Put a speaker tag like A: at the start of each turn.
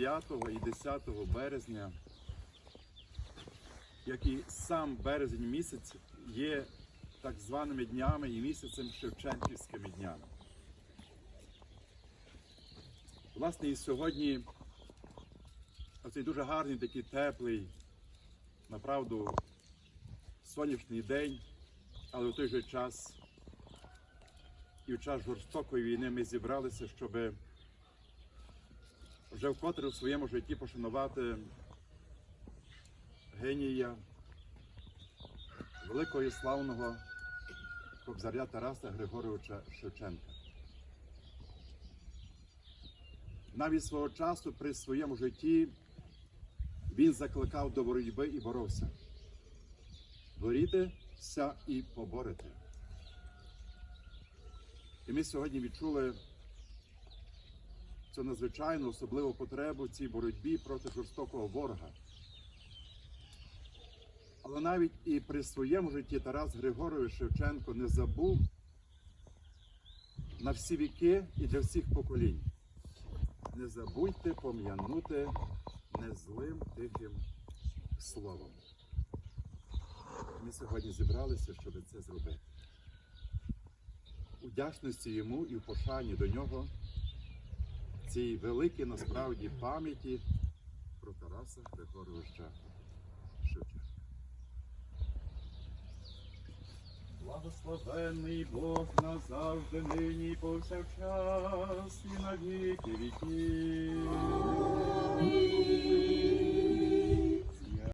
A: 9 і 10 березня, як і сам березень місяць, є так званими днями і місяцем Шевченківськими днями. Власне, і сьогодні оцей дуже гарний, такий теплий, направду, сонячний день, але в той же час і в час жорстокої війни ми зібралися, щоб вже вкотре в своєму житті пошанувати генія великого і славного кобзаря Тараса Григоровича Шевченка. Навіть свого часу при своєму житті він закликав до боротьби і боровся. Борітеся і поборете. І ми сьогодні відчули цю надзвичайну особливу потребу в цій боротьбі проти жорстокого ворога. Але навіть і при своєму житті Тарас Григорович Шевченко не забув на всі віки і для всіх поколінь. Не забудьте пом'янути незлим тихим словом. Ми сьогодні зібралися, щоб це зробити. У вдячності йому і в пошані до нього цій великій насправді пам'яті про Тараса Григоровича Шевченка. Благословенний Бог назавжди нині повсякчас і на віки віків.